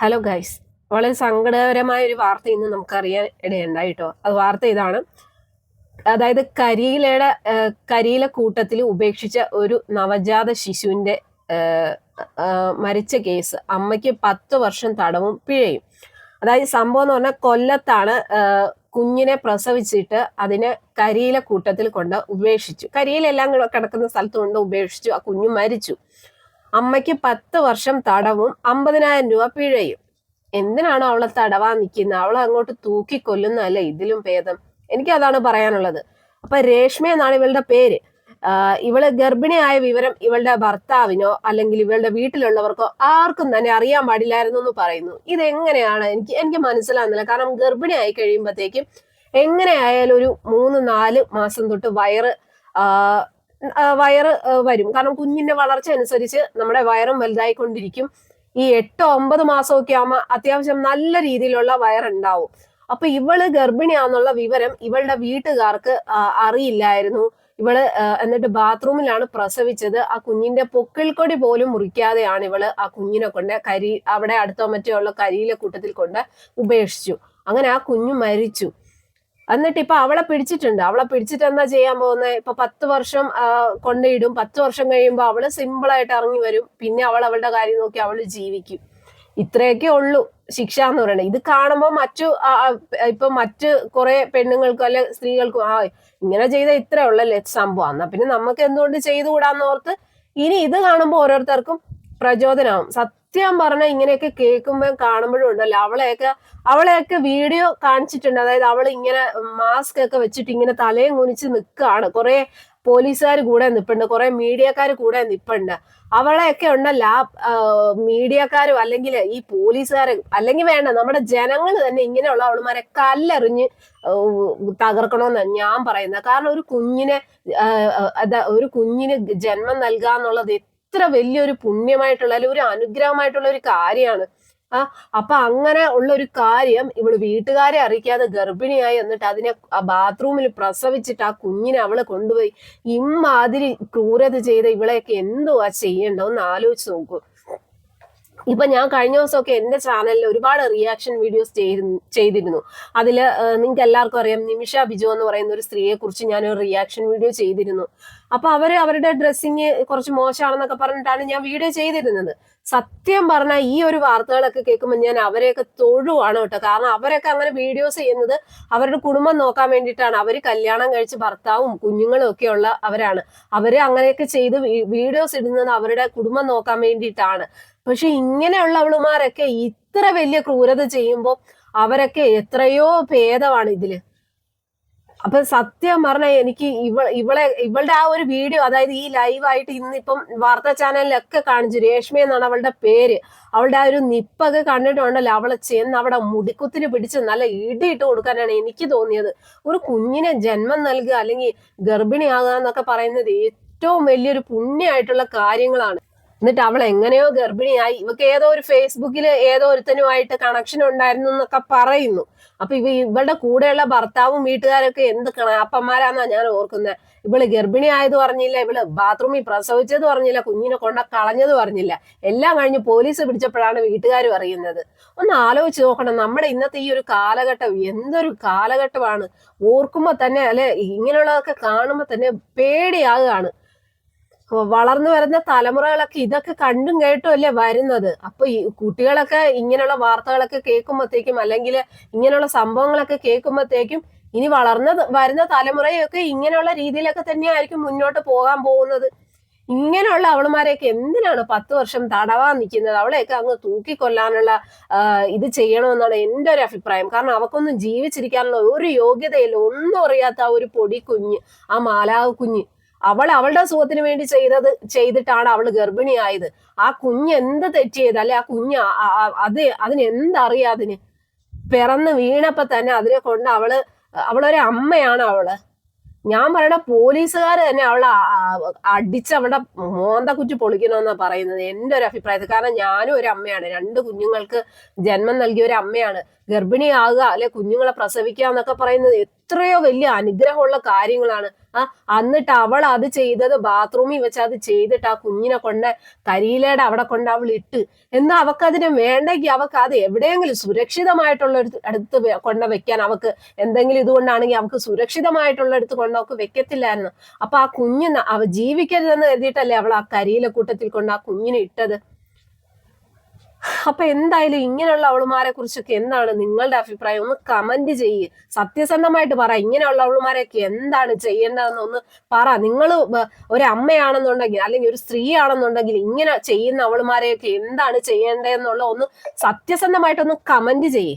Hello guys വളരെ സങ്കടകരമായ ഒരു വാർത്ത ഇന്ന് നമുക്കറിയാൻ ഇടയുണ്ടായി കേട്ടോ അത് വാർത്ത ഇതാണ്. അതായത് കരിയിലയുടെ കരിയില കൂട്ടത്തിൽ ഉപേക്ഷിച്ച ഒരു നവജാത ശിശുവിന്റെ മരിച്ച കേസ് അമ്മയ്ക്ക് പത്ത് വർഷം തടവും പിഴയും. അതായത് സംഭവം എന്ന് പറഞ്ഞാൽ കൊല്ലത്താണ് കുഞ്ഞിനെ പ്രസവിച്ചിട്ട് അതിനെ കരിയില കൂട്ടത്തിൽ കൊണ്ട് ഉപേക്ഷിച്ചു. കരിയിലെല്ലാം കൂടെ കിടക്കുന്ന സ്ഥലത്ത് കൊണ്ട് ഉപേക്ഷിച്ചു. ആ കുഞ്ഞു മരിച്ചു. അമ്മയ്ക്ക് പത്ത് വർഷം തടവും അമ്പതിനായിരം രൂപ പിഴയും. എന്തിനാണോ അവളെ തടവാ നിൽക്കുന്നത് അവളെ അങ്ങോട്ട് തൂക്കി കൊല്ലുന്നതല്ലേ ഇതിലും ഭേദം? എനിക്ക് അതാണ് പറയാനുള്ളത്. അപ്പൊ രേഷ്മ എന്നാണ് ഇവളുടെ പേര്. ഇവൾ ഗർഭിണിയായ വിവരം ഇവളുടെ ഭർത്താവിനോ അല്ലെങ്കിൽ ഇവളുടെ വീട്ടിലുള്ളവർക്കോ ആർക്കും തന്നെ അറിയാൻ പാടില്ലായിരുന്നു എന്ന് പറയുന്നു. ഇതെങ്ങനെയാണ്? എനിക്ക് എനിക്ക് മനസ്സിലാകുന്നില്ല കാരണം ഗർഭിണിയായി കഴിയുമ്പോഴത്തേക്കും എങ്ങനെയായാലും ഒരു മൂന്ന് നാല് മാസം തൊട്ട് വയറ് വയറ് വരും. കാരണം കുഞ്ഞിന്റെ വളർച്ച അനുസരിച്ച് നമ്മുടെ വയറും വലുതായിക്കൊണ്ടിരിക്കും. ഈ എട്ടോ ഒമ്പത് മാസമൊക്കെ ആകുമ്പോൾ അത്യാവശ്യം നല്ല രീതിയിലുള്ള വയറുണ്ടാവും. അപ്പൊ ഇവൾ ഗർഭിണിയാന്നുള്ള വിവരം ഇവളുടെ വീട്ടുകാർക്ക് അറിയില്ലായിരുന്നു. ഇവൾ എന്നിട്ട് ബാത്റൂമിലാണ് പ്രസവിച്ചത്. ആ കുഞ്ഞിന്റെ പൊക്കിൾക്കൊടി പോലും മുറിക്കാതെയാണ് ഇവൾ ആ കുഞ്ഞിനെ കൊണ്ട് കരി അവിടെ അടുത്തോ മറ്റോ ഉള്ള കരിയിലെ കൂട്ടത്തിൽ കൊണ്ട് ഉപേക്ഷിച്ചു. അങ്ങനെ ആ കുഞ്ഞു മരിച്ചു. എന്നിട്ട് ഇപ്പൊ അവളെ പിടിച്ചിട്ടുണ്ട്. അവളെ പിടിച്ചിട്ട് എന്താ ചെയ്യാൻ പോകുന്നത് ഇപ്പൊ പത്ത് വർഷം കൊണ്ടിടും പത്ത് വർഷം കഴിയുമ്പോൾ അവൾ സിമ്പിൾ ആയിട്ട് ഇറങ്ങി വരും. പിന്നെ അവൾ അവളുടെ കാര്യം നോക്കി അവൾ ജീവിക്കും. ഇത്രയൊക്കെ ഉള്ളൂ ശിക്ഷ എന്ന് പറയുന്നത് ഇത് കാണുമ്പോൾ മറ്റു ഇപ്പൊ മറ്റ് കുറെ പെണ്ണുങ്ങൾക്കും അല്ലെ സ്ത്രീകൾക്കും ആ ഇങ്ങനെ ചെയ്ത ഇത്രേ ഉള്ളല്ലേ സംഭവം. എന്നാ പിന്നെ നമുക്ക് എന്തുകൊണ്ട് ചെയ്തുകൂടാന്ന് ഓർത്ത് ഇനി ഇത് കാണുമ്പോൾ ഓരോരുത്തർക്കും പ്രചോദനമാവും സത്യം പറഞ്ഞ ഇങ്ങനെയൊക്കെ കേൾക്കുമ്പോൾ കാണുമ്പോഴും ഉണ്ടല്ലോ. അവളെയൊക്കെ അവളെയൊക്കെ വീഡിയോ കാണിച്ചിട്ടുണ്ട്. അതായത് അവൾ ഇങ്ങനെ മാസ്ക് ഒക്കെ വെച്ചിട്ട് ഇങ്ങനെ തലയും കുനിച്ച് നിൽക്കുകയാണ് കുറെ പോലീസുകാർ കൂടെ നിപ്പുണ്ട്. കുറെ മീഡിയക്കാർ കൂടെ നിപ്പുണ്ട്. അവളെയൊക്കെ ഉണ്ടല്ലോ മീഡിയക്കാരും അല്ലെങ്കിൽ ഈ പോലീസുകാർ അല്ലെങ്കിൽ വേണ്ട നമ്മുടെ ജനങ്ങൾ തന്നെ ഇങ്ങനെയുള്ള അവളുമാരെ കല്ലെറിഞ്ഞ് തകർക്കണമെന്നാണ് ഞാൻ പറയുന്നത് കാരണം ഒരു കുഞ്ഞിനെ ഒരു കുഞ്ഞിന് ജന്മം നൽകുക എന്നുള്ളത് എത്ര വലിയൊരു പുണ്യമായിട്ടുള്ള അല്ലെങ്കിൽ ഒരു അനുഗ്രഹമായിട്ടുള്ള ഒരു കാര്യമാണ്. ആ അപ്പൊ അങ്ങനെ ഉള്ള ഒരു കാര്യം ഇവൾ വീട്ടുകാരെ അറിയിക്കാതെ ഗർഭിണിയായി എന്നിട്ട് അതിനെ ആ ബാത്റൂമിൽ പ്രസവിച്ചിട്ട് ആ കുഞ്ഞിനെ അവളെ കൊണ്ടുപോയി. ഇമ്മാതിരി ക്രൂരത ചെയ്ത ഇവളെയൊക്കെ എന്തുവാ എന്ന് ആലോചിച്ച് നോക്കൂ. ഇപ്പൊ ഞാൻ കഴിഞ്ഞ ദിവസമൊക്കെ എന്റെ ചാനലിൽ ഒരുപാട് റിയാക്ഷൻ വീഡിയോസ് ചെയ്തിരുന്നു. അതിൽ നിങ്ങൾക്ക് എല്ലാവർക്കും അറിയാം നിമിഷ ബിജു എന്ന് പറയുന്ന ഒരു സ്ത്രീയെ കുറിച്ച് ഞാൻ ഒരു റിയാക്ഷൻ വീഡിയോ ചെയ്തിരുന്നു. അപ്പൊ അവർ അവരുടെ ഡ്രസ്സിങ് കുറച്ച് മോശമാണെന്നൊക്കെ പറഞ്ഞിട്ടാണ് ഞാൻ വീഡിയോ ചെയ്തിരുന്നത്. സത്യം പറഞ്ഞാൽ ഈ ഒരു വാർത്തകളൊക്കെ കേൾക്കുമ്പോൾ ഞാൻ അവരെയൊക്കെ തൊഴുവാണ് കേട്ടോ. കാരണം അവരൊക്കെ അങ്ങനെ വീഡിയോസ് ചെയ്യുന്നത് അവരുടെ കുടുംബം നോക്കാൻ വേണ്ടിയിട്ടാണ്. അവർ കല്യാണം കഴിച്ച് ഭർത്താവും കുഞ്ഞുങ്ങളും ഒക്കെ ഉള്ള അവരാണ്. അവർ അങ്ങനെയൊക്കെ ചെയ്ത് വീഡിയോസ് ഇടുന്നത് അവരുടെ കുടുംബം നോക്കാൻ വേണ്ടിയിട്ടാണ്. പക്ഷെ ഇങ്ങനെയുള്ള അവളുമാരൊക്കെ ഇത്ര വലിയ ക്രൂരത ചെയ്യുമ്പോൾ അവരൊക്കെ എത്രയോ ഭേദമാണ് ഇതിൽ. അപ്പൊ സത്യം പറഞ്ഞ എനിക്ക് ഇവ ഇവളെ ഇവളുടെ ആ ഒരു വീഡിയോ അതായത് ഈ ലൈവായിട്ട് ഇന്നിപ്പം വാർത്താ ചാനലിലൊക്കെ കാണിച്ചു രേഷ്മ എന്നാണ് അവളുടെ പേര്. അവളുടെ ആ ഒരു നിപ്പൊക്കെ കണ്ടിട്ടുണ്ടല്ലോ അവളെ ചെന്ന് അവിടെ മുടിക്കുത്തിന് പിടിച്ച് നല്ല ഇടിയിട്ട് കൊടുക്കാനാണ് എനിക്ക് തോന്നിയത്. ഒരു കുഞ്ഞിനെ ജന്മം നൽകുക അല്ലെങ്കിൽ ഗർഭിണിയാകുക എന്നൊക്കെ പറയുന്നത് ഏറ്റവും വലിയൊരു പുണ്യമായിട്ടുള്ള കാര്യങ്ങളാണ്. എന്നിട്ട് അവൾ എങ്ങനെയോ ഗർഭിണിയായി. ഇവക്ക് ഏതോ ഒരു ഫേസ്ബുക്കിൽ ഏതോ ഒരുത്തനുമായിട്ട് കണക്ഷൻ ഉണ്ടായിരുന്നു എന്നൊക്കെ പറയുന്നു. അപ്പൊ ഇവ ഇവളുടെ കൂടെയുള്ള ഭർത്താവും വീട്ടുകാരൊക്കെ എന്ത് കണാപ്പന്മാരാന്നാ ഞാൻ ഓർക്കുന്നത് ഇവൾ ഗർഭിണി ആയത് പറഞ്ഞില്ല ഇവൾ ബാത്റൂമിൽ പ്രസവിച്ചത് പറഞ്ഞില്ല കുഞ്ഞിനെ കൊണ്ട കളഞ്ഞത് പറഞ്ഞില്ല. എല്ലാം കഴിഞ്ഞ് പോലീസ് പിടിച്ചപ്പോഴാണ് വീട്ടുകാർ അറിയുന്നത് ഒന്ന് ആലോചിച്ച് നോക്കണം. നമ്മുടെ ഇന്നത്തെ ഈ ഒരു കാലഘട്ടം എന്തൊരു കാലഘട്ടമാണ്. ഓർക്കുമ്പോ തന്നെ അല്ലെ ഇങ്ങനെയുള്ളതൊക്കെ കാണുമ്പോ തന്നെ പേടിയാകുകയാണ് വളർന്നു വരുന്ന തലമുറകളൊക്കെ ഇതൊക്കെ കണ്ടും കേട്ടും അല്ലേ വരുന്നത്? അപ്പൊ ഈ കുട്ടികളൊക്കെ ഇങ്ങനെയുള്ള വാർത്തകളൊക്കെ കേൾക്കുമ്പോഴത്തേക്കും അല്ലെങ്കിൽ ഇങ്ങനെയുള്ള സംഭവങ്ങളൊക്കെ കേൾക്കുമ്പോഴത്തേക്കും ഇനി വളർന്ന വരുന്ന തലമുറയൊക്കെ ഇങ്ങനെയുള്ള രീതിയിലൊക്കെ തന്നെയായിരിക്കും മുന്നോട്ട് പോകാൻ പോകുന്നത്. ഇങ്ങനെയുള്ള അവളുമാരെയൊക്കെ എന്തിനാണ് പത്ത് വർഷം തടവാൻ നിൽക്കുന്നത്? അവളെയൊക്കെ അങ്ങ് തൂക്കിക്കൊല്ലാനുള്ള ഇത് ചെയ്യണമെന്നാണ് എന്റെ ഒരു അഭിപ്രായം. കാരണം അവക്കൊന്നും ജീവിച്ചിരിക്കാനുള്ള ഒരു യോഗ്യതയില്ല. ഒന്നും അറിയാത്ത ആ ഒരു പൊടി കുഞ്ഞ് ആ മാലാവ് കുഞ്ഞ്. അവൾ അവളുടെ സുഖത്തിന് വേണ്ടി ചെയ്തത് ചെയ്തിട്ടാണ് അവൾ ഗർഭിണിയായത്. ആ കുഞ്ഞ് എന്ത് തെറ്റ് ചെയ്ത് അല്ലെ ആ കുഞ്ഞ് അത് അതിന് എന്തറിയാം അതിന്? പിറന്ന് വീണപ്പോ തന്നെ അതിനെ കൊണ്ട് അവൾ അവളൊരു അമ്മയാണ് അവൾ. ഞാൻ പറയണ പോലീസുകാർ തന്നെ അവളെ അടിച്ച് അവളുടെ മോന്ത കുറ്റി പൊളിക്കണമെന്നാ പറയുന്നത്. എന്റെ ഒരു അഭിപ്രായത്തിൽ. കാരണം ഞാനും ഒരു അമ്മയാണ്. രണ്ട് കുഞ്ഞുങ്ങൾക്ക് ജന്മം നൽകിയ ഒരു അമ്മയാണ്. ഗർഭിണിയാകുക അല്ലെ കുഞ്ഞുങ്ങളെ പ്രസവിക്കുക എന്നൊക്കെ പറയുന്നത് എത്രയോ വലിയ അനുഗ്രഹമുള്ള കാര്യങ്ങളാണ്. ആ എന്നിട്ട് അവൾ അത് ചെയ്തത് ബാത്റൂമിൽ വെച്ച് അത് ചെയ്തിട്ട് ആ കുഞ്ഞിനെ കൊണ്ട് കരിയിലയുടെ അവിടെ കൊണ്ട് അവൾ ഇട്ട്. എന്നാൽ അവക്ക് അതിനെ വേണ്ടെങ്കിൽ അവക്ക് അത് എവിടെയെങ്കിലും സുരക്ഷിതമായിട്ടുള്ള ഒരു അടുത്ത് കൊണ്ട് വെക്കാൻ അവക്ക് എന്തെങ്കിലും ഇതുകൊണ്ടാണെങ്കിൽ അവക്ക് സുരക്ഷിതമായിട്ടുള്ള അടുത്ത് കൊണ്ട് അവക്ക് വെക്കത്തില്ലായിരുന്നു. അപ്പൊ ആ കുഞ്ഞിന് അവ ജീവിക്കരുതെന്ന് കരുതിയിട്ടല്ലേ അവൾ ആ കരിയിലെ കൂട്ടത്തിൽ കൊണ്ട് ആ കുഞ്ഞിനെ ഇട്ടത്? അപ്പൊ എന്തായാലും ഇങ്ങനെയുള്ള അവളുമാരെ കുറിച്ചൊക്കെ എന്താണ് നിങ്ങളുടെ അഭിപ്രായം? ഒന്ന് കമന്റ് ചെയ്യ്. സത്യസന്ധമായിട്ട് പറ. ഇങ്ങനെയുള്ള അവളുമാരെയൊക്കെ എന്താണ് ചെയ്യേണ്ടതെന്ന് ഒന്ന് പറ. നിങ്ങൾ ഒരു അമ്മയാണെന്നുണ്ടെങ്കിൽ അല്ലെങ്കിൽ ഒരു സ്ത്രീ ആണെന്നുണ്ടെങ്കിൽ ഇങ്ങനെ ചെയ്യുന്ന അവളുമാരെയൊക്കെ എന്താണ് ചെയ്യേണ്ടതെന്നുള്ള ഒന്ന് സത്യസന്ധമായിട്ടൊന്ന് കമന്റ് ചെയ്യ്.